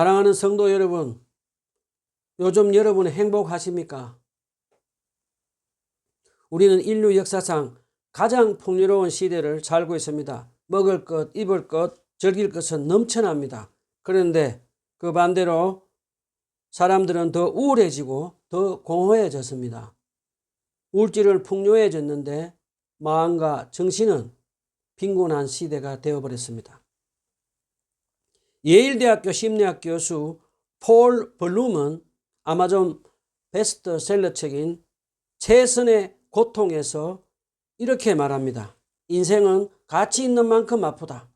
사랑하는 성도 여러분, 요즘 여러분 행복하십니까? 우리는 인류 역사상 가장 풍요로운 시대를 살고 있습니다. 먹을 것, 입을 것, 즐길 것은 넘쳐납니다. 그런데 그 반대로 사람들은 더 우울해지고 더 공허해졌습니다. 물질은 풍요해졌는데 마음과 정신은 빈곤한 시대가 되어버렸습니다. 예일대학교 심리학 교수 폴 블룸은 아마존 베스트셀러 책인 최선의 고통에서 이렇게 말합니다. 인생은 가치 있는 만큼 아프다.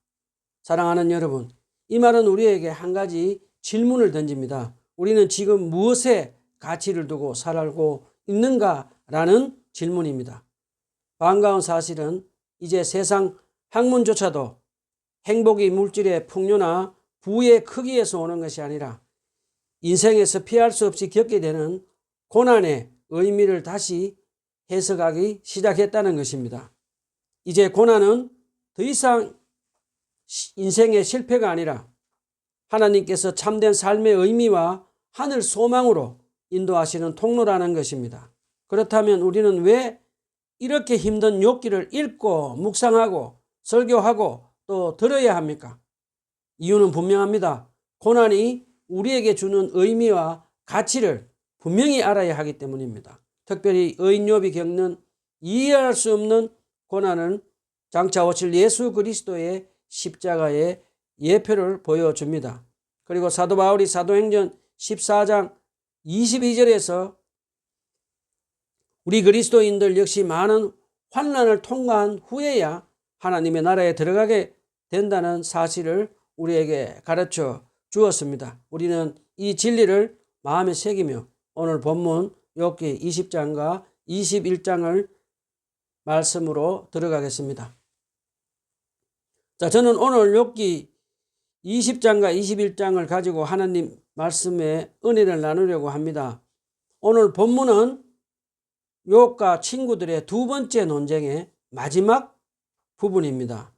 사랑하는 여러분, 이 말은 우리에게 한 가지 질문을 던집니다. 우리는 지금 무엇에 가치를 두고 살고 있는가라는 질문입니다. 반가운 사실은 이제 세상 학문조차도 행복이 물질의 풍요나 부의 크기에서 오는 것이 아니라 인생에서 피할 수 없이 겪게 되는 고난의 의미를 다시 해석하기 시작했다는 것입니다. 이제 고난은 더 이상 인생의 실패가 아니라 하나님께서 참된 삶의 의미와 하늘 소망으로 인도하시는 통로라는 것입니다. 그렇다면 우리는 왜 이렇게 힘든 욕기를 읽고 묵상하고 설교하고 또 들어야 합니까? 이유는 분명합니다. 고난이 우리에게 주는 의미와 가치를 분명히 알아야 하기 때문입니다. 특별히 의인욥이 겪는 이해할 수 없는 고난은 장차 오실 예수 그리스도의 십자가의 예표를 보여줍니다. 그리고 사도 바울이 사도행전 14장 22절에서 우리 그리스도인들 역시 많은 환란을 통과한 후에야 하나님의 나라에 들어가게 된다는 사실을 우리에게 가르쳐 주었습니다. 우리는 이 진리를 마음에 새기며 오늘 본문 욥기 20장과 21장을 말씀으로 들어가겠습니다. 자, 저는 오늘 욥기 20장과 21장을 가지고 하나님 말씀의 은혜를 나누려고 합니다. 오늘 본문은 욥과 친구들의 두 번째 논쟁의 마지막 부분입니다.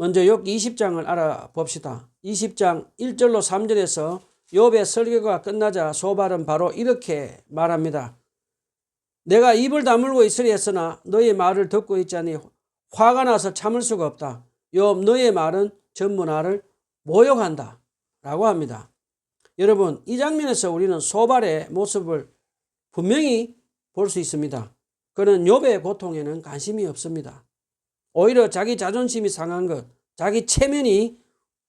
먼저 욥기 20장을 알아봅시다. 20장 1절로 3절에서 욥의 설교가 끝나자 소발은 바로 이렇게 말합니다. 내가 입을 다물고 있으리 했으나 너의 말을 듣고 있자니 화가 나서 참을 수가 없다. 욥 너의 말은 전부 나를 모욕한다. 라고 합니다. 여러분 이 장면에서 우리는 소발의 모습을 분명히 볼 수 있습니다. 그는 욥의 고통에는 관심이 없습니다. 오히려 자기 자존심이 상한 것, 자기 체면이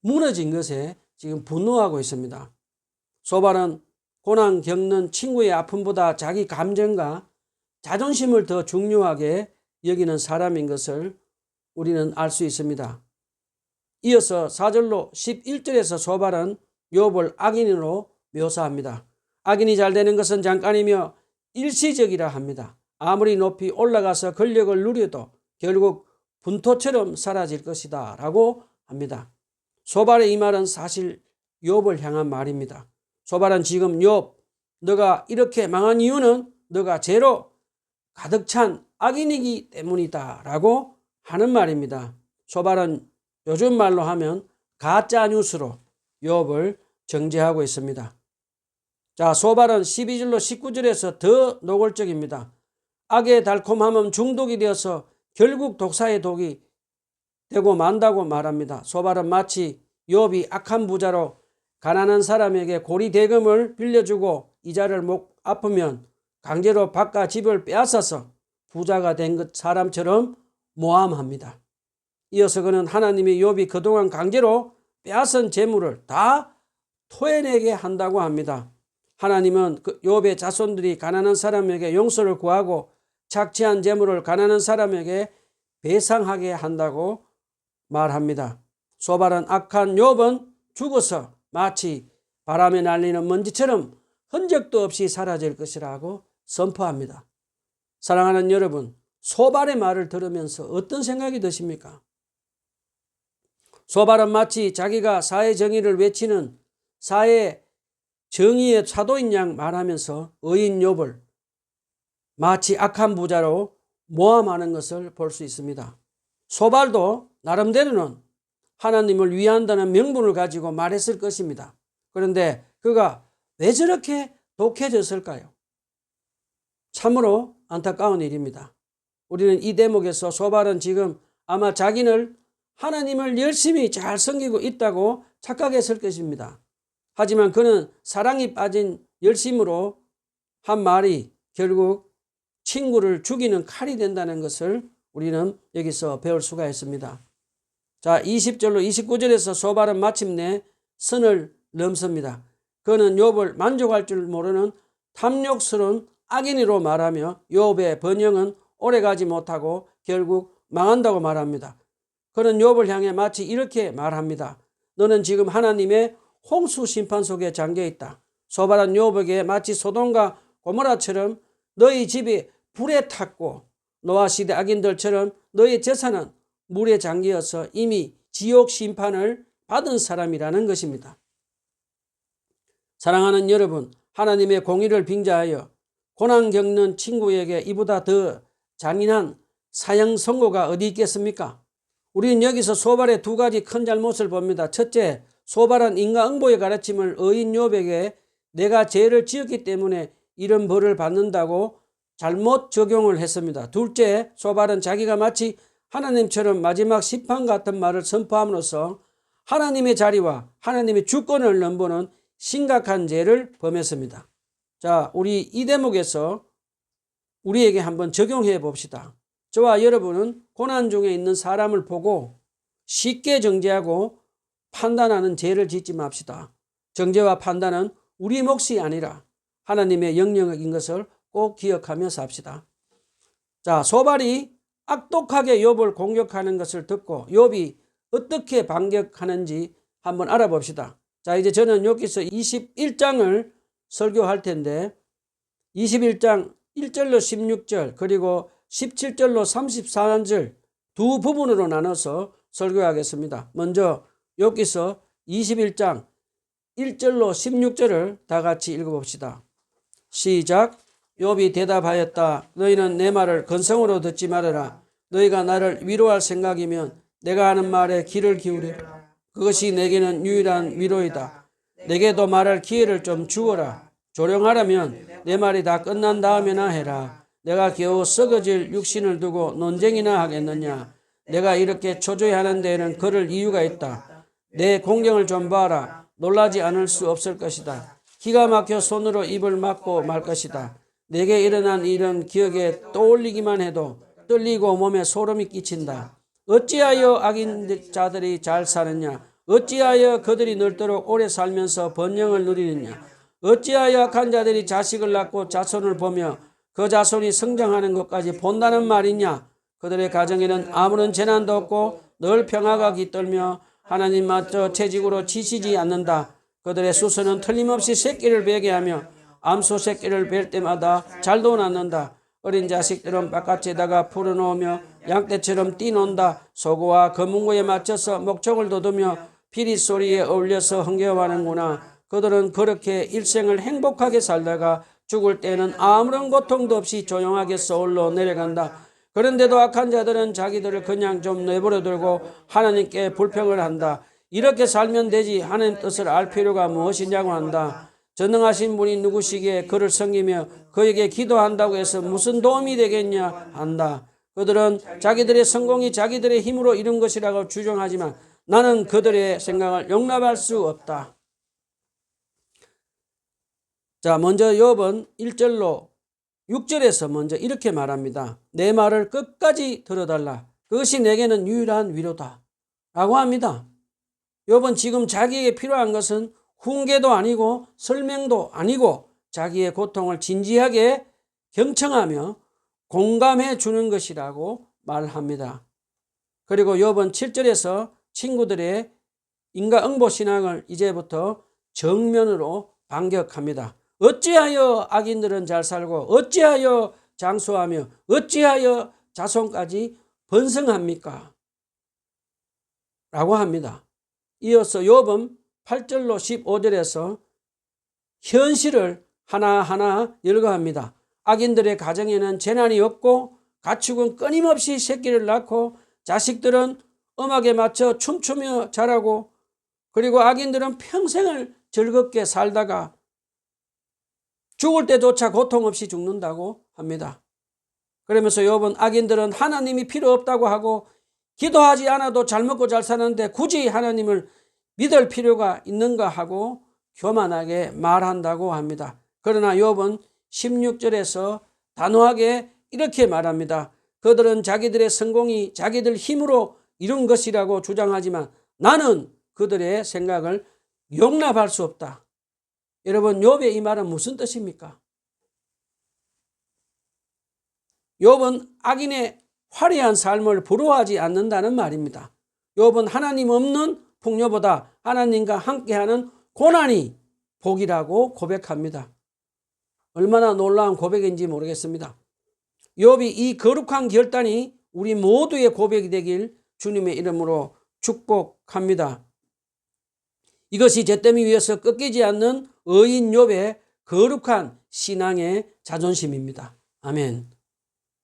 무너진 것에 지금 분노하고 있습니다. 소발은 고난 겪는 친구의 아픔보다 자기 감정과 자존심을 더 중요하게 여기는 사람인 것을 우리는 알 수 있습니다. 이어서 4절로 11절에서 소발은 욥을 악인으로 묘사합니다. 악인이 잘 되는 것은 잠깐이며 일시적이라 합니다. 아무리 높이 올라가서 권력을 누려도 결국 분토처럼 사라질 것이다 라고 합니다. 소발의 이 말은 사실 욥을 향한 말입니다. 소발은 지금 욥 너가 이렇게 망한 이유는 너가 죄로 가득 찬 악인이기 때문이다 라고 하는 말입니다. 소발은 요즘 말로 하면 가짜 뉴스로 욥을 정죄하고 있습니다. 자, 소발은 12절로 19절에서 더 노골적입니다. 악의 달콤함은 중독이 되어서 결국 독사의 독이 되고 만다고 말합니다. 소발은 마치 욥이 악한 부자로 가난한 사람에게 고리 대금을 빌려주고 이자를 못 아프면 강제로 바깥 집을 빼앗아서 부자가 된 것 사람처럼 모함합니다. 이어서 그는 하나님이 욥이 그동안 강제로 빼앗은 재물을 다 토해내게 한다고 합니다. 하나님은 그 욥의 자손들이 가난한 사람에게 용서를 구하고 착취한 재물을 가난한 사람에게 배상하게 한다고 말합니다. 소발은 악한 욥은 죽어서 마치 바람에 날리는 먼지처럼 흔적도 없이 사라질 것이라고 선포합니다. 사랑하는 여러분, 소발의 말을 들으면서 어떤 생각이 드십니까? 소발은 마치 자기가 사회 정의를 외치는 사회 정의의 사도인 양 말하면서 의인 욥을 마치 악한 부자로 모함하는 것을 볼 수 있습니다. 소발도 나름대로는 하나님을 위한다는 명분을 가지고 말했을 것입니다. 그런데 그가 왜 저렇게 독해졌을까요? 참으로 안타까운 일입니다. 우리는 이 대목에서 소발은 지금 아마 자기를 하나님을 열심히 잘 섬기고 있다고 착각했을 것입니다. 하지만 그는 사랑이 빠진 열심으로 한 말이 결국 친구를 죽이는 칼이 된다는 것을 우리는 여기서 배울 수가 있습니다. 자, 20절로 29절에서 소발은 마침내 선을 넘습니다. 그는 욥을 만족할 줄 모르는 탐욕스러운 악인으로 말하며 욥의 번영은 오래가지 못하고 결국 망한다고 말합니다. 그는 욥을 향해 마치 이렇게 말합니다. 너는 지금 하나님의 홍수 심판 속에 잠겨 있다. 소발한 욥에게 마치 소돔과 고모라처럼 너희 집이 불에 탔고 노아 시대 악인들처럼 너희 재산은 물에 잠기어서 이미 지옥 심판을 받은 사람이라는 것입니다. 사랑하는 여러분, 하나님의 공의를 빙자하여 고난 겪는 친구에게 이보다 더 잔인한 사형 선고가 어디 있겠습니까? 우리는 여기서 소발의 두 가지 큰 잘못을 봅니다. 첫째, 소발은 인과 응보의 가르침을 어인 욥에게 내가 죄를 지었기 때문에 이런 벌을 받는다고 잘못 적용을 했습니다. 둘째, 소발은 자기가 마치 하나님처럼 마지막 심판 같은 말을 선포함으로써 하나님의 자리와 하나님의 주권을 넘보는 심각한 죄를 범했습니다. 자, 우리 이 대목에서 우리에게 한번 적용해 봅시다. 저와 여러분은 고난 중에 있는 사람을 보고 쉽게 정죄하고 판단하는 죄를 짓지 맙시다. 정죄와 판단은 우리 몫이 아니라 하나님의 영역인 것을 꼭 기억하며 삽시다. 자, 소발이 악독하게 욥을 공격하는 것을 듣고 욥이 어떻게 반격하는지 한번 알아봅시다. 자, 이제 저는 여기서 21장을 설교할 텐데 21장 1절로 16절 그리고 17절로 34절 두 부분으로 나눠서 설교하겠습니다. 먼저 여기서 21장 1절로 16절을 다 같이 읽어봅시다. 시작. 욥이 대답하였다. 너희는 내 말을 건성으로 듣지 말아라. 너희가 나를 위로할 생각이면 내가 하는 말에 귀를 기울여라. 그것이 내게는 유일한 위로이다. 내게도 말할 기회를 좀 주어라. 조령하려면 내 말이 다 끝난 다음에나 해라. 내가 겨우 썩어질 육신을 두고 논쟁이나 하겠느냐. 내가 이렇게 초조해하는 데에는 그럴 이유가 있다. 내 공경을 좀 봐라. 놀라지 않을 수 없을 것이다. 기가 막혀 손으로 입을 막고 말 것이다. 내게 일어난 일은 기억에 떠올리기만 해도 떨리고 몸에 소름이 끼친다. 어찌하여 악인 자들이 잘 사느냐? 어찌하여 그들이 늘도록 오래 살면서 번영을 누리느냐? 어찌하여 악한 자들이 자식을 낳고 자손을 보며 그 자손이 성장하는 것까지 본다는 말이냐? 그들의 가정에는 아무런 재난도 없고 늘 평화가 깃들며 하나님 맞저 채직으로 지시지 않는다. 그들의 수수는 틀림없이 새끼를 베게 하며 암소 새끼를 뵐 때마다 잘도 낳는다. 어린 자식들은 바깥에다가 풀어놓으며 양떼처럼 뛰논다. 소고와 검은고에 맞춰서 목청을 돋우며 피리 소리에 어울려서 흥겨워하는구나. 그들은 그렇게 일생을 행복하게 살다가 죽을 때는 아무런 고통도 없이 조용하게 서울로 내려간다. 그런데도 악한 자들은 자기들을 그냥 좀 내버려 두고 하나님께 불평을 한다. 이렇게 살면 되지 하나님 뜻을 알 필요가 무엇이냐고 한다. 전능하신 분이 누구시기에 그를 섬기며 그에게 기도한다고 해서 무슨 도움이 되겠냐 한다. 그들은 자기들의 성공이 자기들의 힘으로 이룬 것이라고 주장하지만 나는 그들의 생각을 용납할 수 없다. 자, 먼저 욥은 1절로 6절에서 먼저 이렇게 말합니다. 내 말을 끝까지 들어달라. 그것이 내게는 유일한 위로다. 라고 합니다. 욥은 지금 자기에게 필요한 것은 훈계도 아니고 설명도 아니고 자기의 고통을 진지하게 경청하며 공감해 주는 것이라고 말합니다. 그리고 욥은 7절에서 친구들의 인과응보 신앙을 이제부터 정면으로 반격합니다. 어찌하여 악인들은 잘 살고 어찌하여 장수하며 어찌하여 자손까지 번성합니까? 라고 합니다. 이어서 욥은 8절로 15절에서 현실을 하나하나 열거합니다. 악인들의 가정에는 재난이 없고 가축은 끊임없이 새끼를 낳고 자식들은 음악에 맞춰 춤추며 자라고 그리고 악인들은 평생을 즐겁게 살다가 죽을 때조차 고통 없이 죽는다고 합니다. 그러면서 욥은 악인들은 하나님이 필요 없다고 하고 기도하지 않아도 잘 먹고 잘 사는데 굳이 하나님을 믿을 필요가 있는가 하고 교만하게 말한다고 합니다. 그러나 욥은 16절에서 단호하게 이렇게 말합니다. 그들은 자기들의 성공이 자기들 힘으로 이룬 것이라고 주장하지만 나는 그들의 생각을 용납할 수 없다. 여러분 욥의 이 말은 무슨 뜻입니까? 욥은 악인의 화려한 삶을 부러워하지 않는다는 말입니다. 욥은 하나님 없는 풍요보다 하나님과 함께하는 고난이 복이라고 고백합니다. 얼마나 놀라운 고백인지 모르겠습니다. 욥이 이 거룩한 결단이 우리 모두의 고백이 되길 주님의 이름으로 축복합니다. 이것이 죄됨이 위해서 꺾이지 않는 의인 욥의 거룩한 신앙의 자존심입니다. 아멘.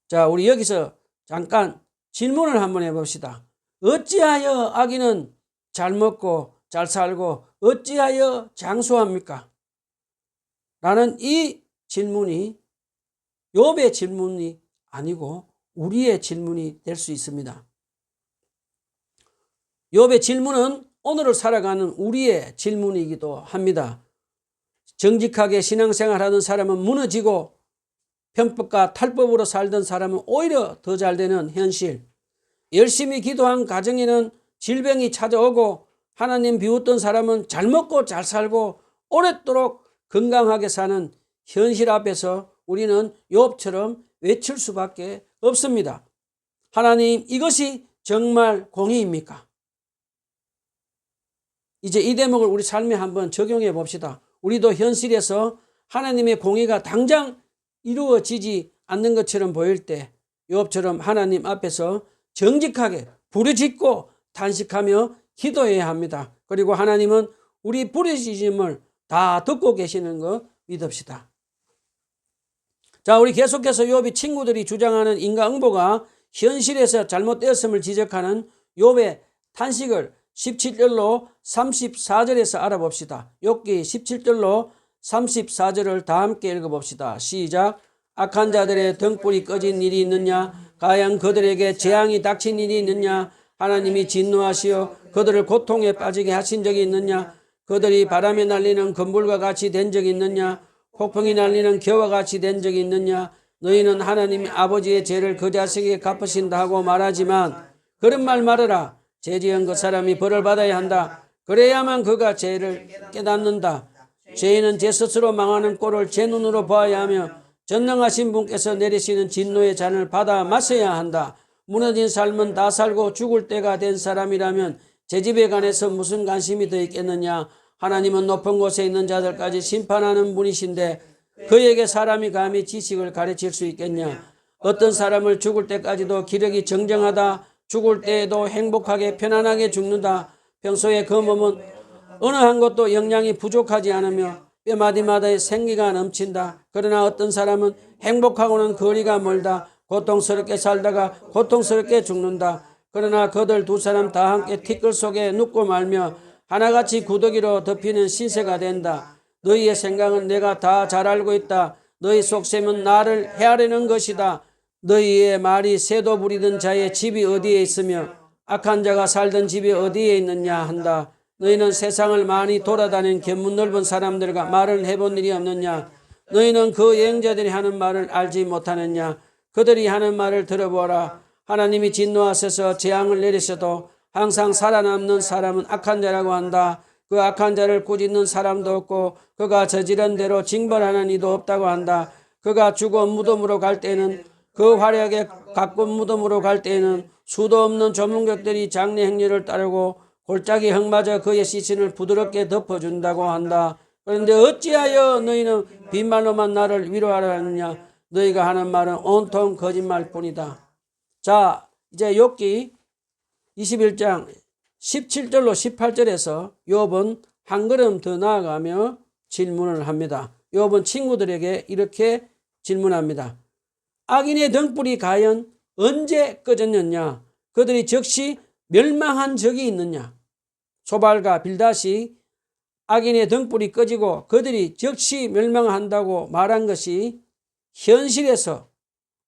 자, 우리 여기서 잠깐 질문을 한번 해봅시다. 어찌하여 아기는 잘 먹고 잘 살고 어찌하여 장수합니까? 라는 이 질문이 욥의 질문이 아니고 우리의 질문이 될 수 있습니다. 욥의 질문은 오늘을 살아가는 우리의 질문이기도 합니다. 정직하게 신앙생활하는 사람은 무너지고 편법과 탈법으로 살던 사람은 오히려 더 잘 되는 현실. 열심히 기도한 가정에는 질병이 찾아오고 하나님 비웃던 사람은 잘 먹고 잘 살고 오랫도록 건강하게 사는 현실 앞에서 우리는 욥처럼 외칠 수밖에 없습니다. 하나님 이것이 정말 공의입니까? 이제 이 대목을 우리 삶에 한번 적용해 봅시다. 우리도 현실에서 하나님의 공의가 당장 이루어지지 않는 것처럼 보일 때 욥처럼 하나님 앞에서 정직하게 부르짖고 탄식하며 기도해야 합니다. 그리고 하나님은 우리 부르짖음을 다 듣고 계시는 거 믿읍시다. 자, 우리 계속해서 욥이 친구들이 주장하는 인과 응보가 현실에서 잘못되었음을 지적하는 욥의 탄식을 17절로 34절에서 알아봅시다. 욥기 17절로 34절을 다 함께 읽어봅시다. 시작. 악한 자들의 등불이 꺼진 일이 있느냐? 가양 그들에게 재앙이 닥친 일이 있느냐? 하나님이 진노하시어 그들을 고통에 빠지게 하신 적이 있느냐? 그들이 바람에 날리는 건물과 같이 된 적이 있느냐? 폭풍이 날리는 겨와 같이 된 적이 있느냐? 너희는 하나님 아버지의 죄를 그 자식에게 갚으신다 하고 말하지만 그런 말 말하라. 죄 지은 그 사람이 벌을 받아야 한다. 그래야만 그가 죄를 깨닫는다. 죄인은 제 스스로 망하는 꼴을 제 눈으로 보아야 하며 전능하신 분께서 내리시는 진노의 잔을 받아 마셔야 한다. 무너진 삶은 다 살고 죽을 때가 된 사람이라면 제 집에 관해서 무슨 관심이 더 있겠느냐. 하나님은 높은 곳에 있는 자들까지 심판하는 분이신데 그에게 사람이 감히 지식을 가르칠 수 있겠냐. 어떤 사람을 죽을 때까지도 기력이 정정하다. 죽을 때에도 행복하게 편안하게 죽는다. 평소에 그 몸은 어느 한 것도 영양이 부족하지 않으며 뼈마디마다의 생기가 넘친다. 그러나 어떤 사람은 행복하고는 거리가 멀다. 고통스럽게 살다가 고통스럽게 죽는다. 그러나 그들 두 사람 다 함께 티끌 속에 눕고 말며 하나같이 구더기로 덮이는 신세가 된다. 너희의 생각은 내가 다 잘 알고 있다. 너희 속셈은 나를 헤아리는 것이다. 너희의 말이 새도 부리던 자의 집이 어디에 있으며 악한 자가 살던 집이 어디에 있느냐 한다. 너희는 세상을 많이 돌아다닌 견문 넓은 사람들과 말을 해본 일이 없느냐? 너희는 그 여행자들이 하는 말을 알지 못하느냐? 그들이 하는 말을 들어보라. 하나님이 진노하셔서 재앙을 내리셔도 항상 살아남는 사람은 악한 자라고 한다. 그 악한 자를 꾸짖는 사람도 없고 그가 저지른 대로 징벌하는 이도 없다고 한다. 그가 죽어 무덤으로 갈 때는 그 화려하게 가꾼 무덤으로 갈 때에는 수도 없는 조문객들이 장례 행렬을 따르고 골짜기 흙마저 그의 시신을 부드럽게 덮어준다고 한다. 그런데 어찌하여 너희는 빈말로만 나를 위로하려 하느냐? 너희가 하는 말은 온통 거짓말뿐이다. 자, 이제 욥기 21장 17절로 18절에서 욥은 한 걸음 더 나아가며 질문을 합니다. 욥은 친구들에게 이렇게 질문합니다. 악인의 등불이 과연 언제 꺼졌느냐? 그들이 즉시 멸망한 적이 있느냐? 소발과 빌다시 악인의 등불이 꺼지고 그들이 즉시 멸망한다고 말한 것이 현실에서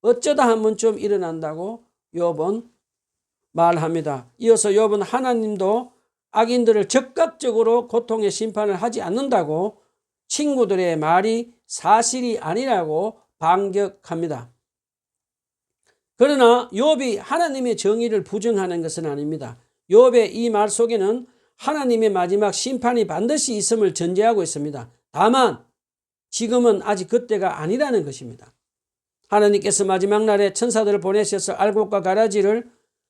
어쩌다 한 번쯤 일어난다고 욥은 말합니다. 이어서 욥은 하나님도 악인들을 적극적으로 고통의 심판을 하지 않는다고 친구들의 말이 사실이 아니라고 반격합니다. 그러나 욥이 하나님의 정의를 부정하는 것은 아닙니다. 욥의 이 말 속에는 하나님의 마지막 심판이 반드시 있음을 전제하고 있습니다. 다만 지금은 아직 그때가 아니라는 것입니다. 하나님께서 마지막 날에 천사들을 보내셔서 알곡과 가라지를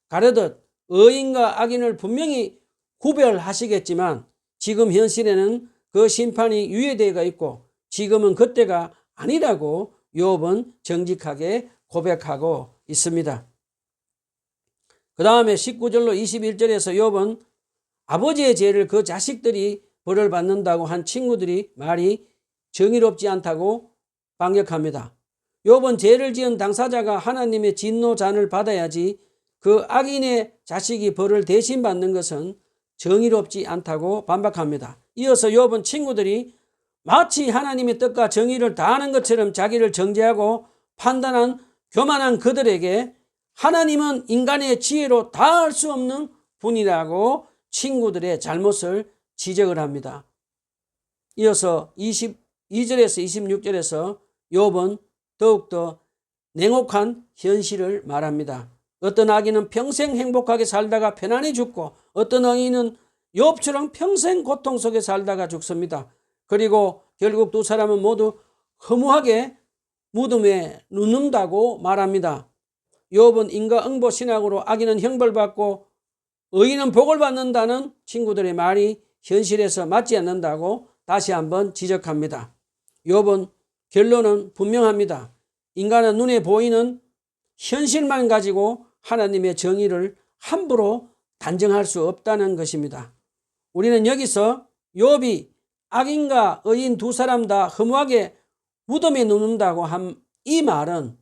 가르듯 의인과 악인을 분명히 구별하시겠지만 지금 현실에는 그 심판이 유예되어 있고 지금은 그때가 아니라고 욥은 정직하게 고백하고 있습니다. 그 다음에 19절로 21절에서 욥은 아버지의 죄를 그 자식들이 벌을 받는다고 한 친구들이 말이 정의롭지 않다고 반격합니다. 욥은 죄를 지은 당사자가 하나님의 진노 잔을 받아야지 그 악인의 자식이 벌을 대신 받는 것은 정의롭지 않다고 반박합니다. 이어서 욥은 친구들이 마치 하나님의 뜻과 정의를 다하는 것처럼 자기를 정죄하고 판단한 교만한 그들에게 하나님은 인간의 지혜로 다 할 수 없는 분이라고 친구들의 잘못을 지적을 합니다. 이어서 22절에서 26절에서 욥은 더욱더 냉혹한 현실을 말합니다. 어떤 아기는 평생 행복하게 살다가 편안히 죽고 어떤 어인은 욥처럼 평생 고통 속에 살다가 죽습니다. 그리고 결국 두 사람은 모두 허무하게 무덤에 눕는다고 말합니다. 욥은 인과응보 신학으로 악인은 형벌받고 의인은 복을 받는다는 친구들의 말이 현실에서 맞지 않는다고 다시 한번 지적합니다. 욥은 결론은 분명합니다. 인간은 눈에 보이는 현실만 가지고 하나님의 정의를 함부로 단정할 수 없다는 것입니다. 우리는 여기서 욥이 악인과 의인 두 사람 다 허무하게 무덤에 눕는다고 한이 말은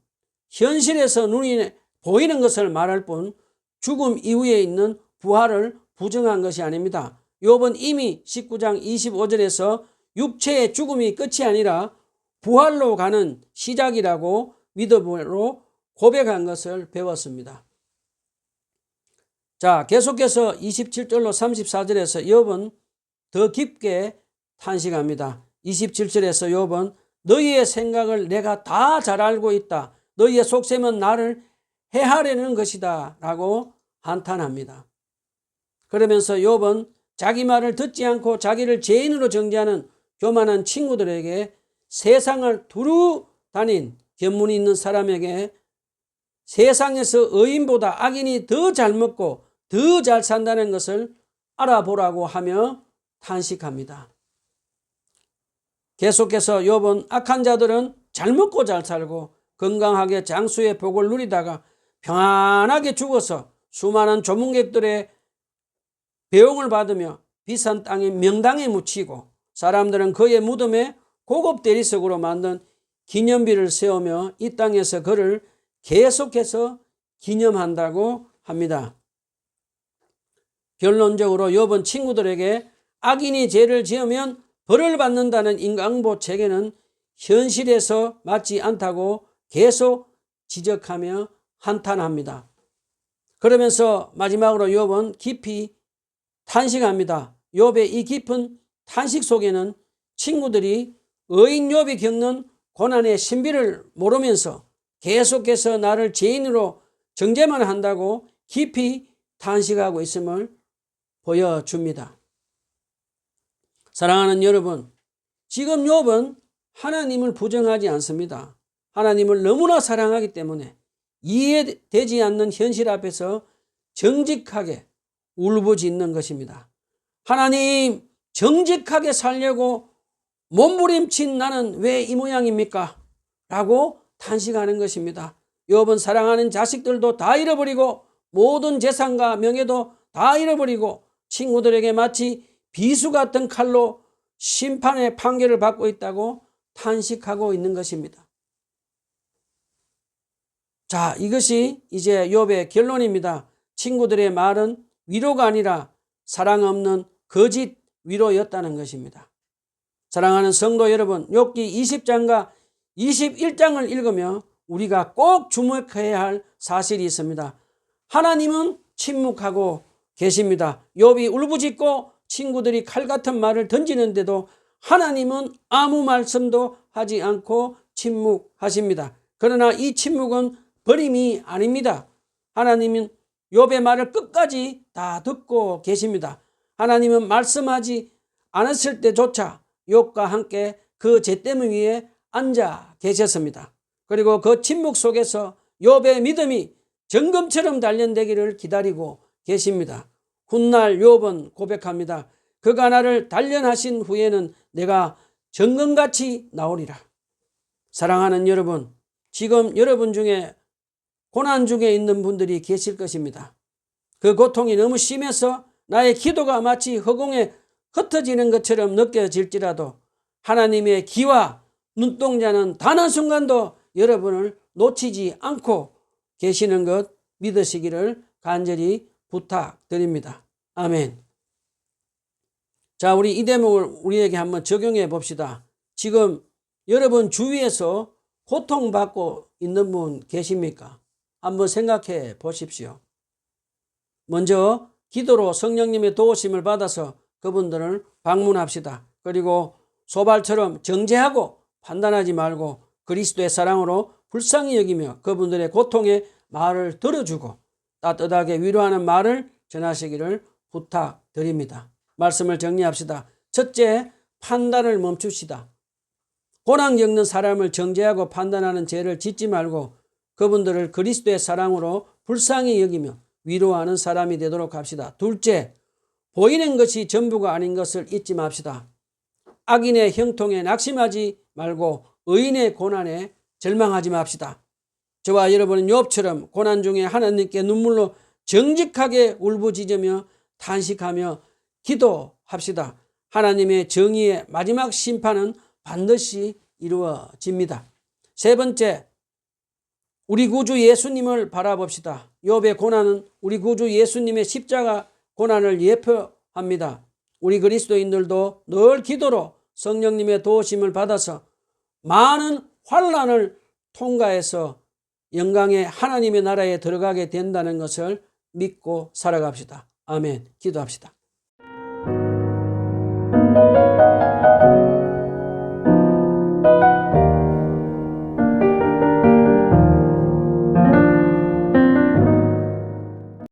현실에서 눈이 보이는 것을 말할 뿐 죽음 이후에 있는 부활을 부정한 것이 아닙니다. 욥은 이미 19장 25절에서 육체의 죽음이 끝이 아니라 부활로 가는 시작이라고 믿음으로 고백한 것을 배웠습니다. 자, 계속해서 27절로 34절에서 욥은 더 깊게 탄식합니다. 27절에서 욥은 너희의 생각을 내가 다 잘 알고 있다. 너희의 속셈은 나를 해하려는 것이다. 라고 한탄합니다. 그러면서 욥은 자기 말을 듣지 않고 자기를 죄인으로 정죄하는 교만한 친구들에게 세상을 두루 다닌 견문이 있는 사람에게 세상에서 의인보다 악인이 더 잘 먹고 더 잘 산다는 것을 알아보라고 하며 탄식합니다. 계속해서 욥은 악한 자들은 잘 먹고 잘 살고 건강하게 장수의 복을 누리다가 평안하게 죽어서 수많은 조문객들의 배웅을 받으며 비싼 땅에 명당에 묻히고 사람들은 그의 무덤에 고급 대리석으로 만든 기념비를 세우며 이 땅에서 그를 계속해서 기념한다고 합니다. 결론적으로 욥은 친구들에게 악인이 죄를 지으면 벌을 받는다는 인강보 체계는 현실에서 맞지 않다고 계속 지적하며 한탄합니다. 그러면서 마지막으로 욥은 깊이 탄식합니다. 욥의 이 깊은 탄식 속에는 친구들이 의인 욥이 겪는 고난의 신비를 모르면서 계속해서 나를 죄인으로 정죄만 한다고 깊이 탄식하고 있음을 보여줍니다. 사랑하는 여러분, 지금 욥은 하나님을 부정하지 않습니다. 하나님을 너무나 사랑하기 때문에 이해되지 않는 현실 앞에서 정직하게 울부짖는 것입니다. 하나님, 정직하게 살려고 몸부림친 나는 왜 이 모양입니까? 라고 탄식하는 것입니다. 욥은 사랑하는 자식들도 다 잃어버리고 모든 재산과 명예도 다 잃어버리고 친구들에게 마치 비수 같은 칼로 심판의 판결을 받고 있다고 탄식하고 있는 것입니다. 자, 이것이 이제 욥의 결론입니다. 친구들의 말은 위로가 아니라 사랑 없는 거짓 위로였다는 것입니다. 사랑하는 성도 여러분, 욥기 20장과 21장을 읽으며 우리가 꼭 주목해야 할 사실이 있습니다. 하나님은 침묵하고 계십니다. 욥이 울부짖고 친구들이 칼 같은 말을 던지는데도 하나님은 아무 말씀도 하지 않고 침묵하십니다. 그러나 이 침묵은 버림이 아닙니다. 하나님은 욥의 말을 끝까지 다 듣고 계십니다. 하나님은 말씀하지 않았을 때조차 욥과 함께 그 잿대문 위에 앉아 계셨습니다. 그리고 그 침묵 속에서 욥의 믿음이 정금처럼 단련되기를 기다리고 계십니다. 훗날 욥은 고백합니다. 그가 나를 단련하신 후에는 내가 정금같이 나오리라. 사랑하는 여러분, 지금 여러분 중에 고난 중에 있는 분들이 계실 것입니다. 그 고통이 너무 심해서 나의 기도가 마치 허공에 흩어지는 것처럼 느껴질지라도 하나님의 기와 눈동자는 단 한순간도 여러분을 놓치지 않고 계시는 것 믿으시기를 간절히 부탁드립니다. 아멘. 자, 우리 이 대목을 우리에게 한번 적용해 봅시다. 지금 여러분 주위에서 고통받고 있는 분 계십니까? 한번 생각해 보십시오. 먼저 기도로 성령님의 도우심을 받아서 그분들을 방문합시다. 그리고 소발처럼 정죄하고 판단하지 말고 그리스도의 사랑으로 불쌍히 여기며 그분들의 고통에 말을 들어주고 따뜻하게 위로하는 말을 전하시기를 부탁드립니다. 말씀을 정리합시다. 첫째, 판단을 멈춥시다. 고난 겪는 사람을 정죄하고 판단하는 죄를 짓지 말고 그분들을 그리스도의 사랑으로 불쌍히 여기며 위로하는 사람이 되도록 합시다. 둘째, 보이는 것이 전부가 아닌 것을 잊지 맙시다. 악인의 형통에 낙심하지 말고 의인의 고난에 절망하지 맙시다. 저와 여러분은 욥처럼 고난 중에 하나님께 눈물로 정직하게 울부짖으며 탄식하며 기도합시다. 하나님의 정의의 마지막 심판은 반드시 이루어집니다. 세 번째, 우리 구주 예수님을 바라봅시다. 욥의 고난은 우리 구주 예수님의 십자가 고난을 예표합니다. 우리 그리스도인들도 늘 기도로 성령님의 도우심을 받아서 많은 환란을 통과해서 영광의 하나님의 나라에 들어가게 된다는 것을 믿고 살아갑시다. 아멘. 기도합시다.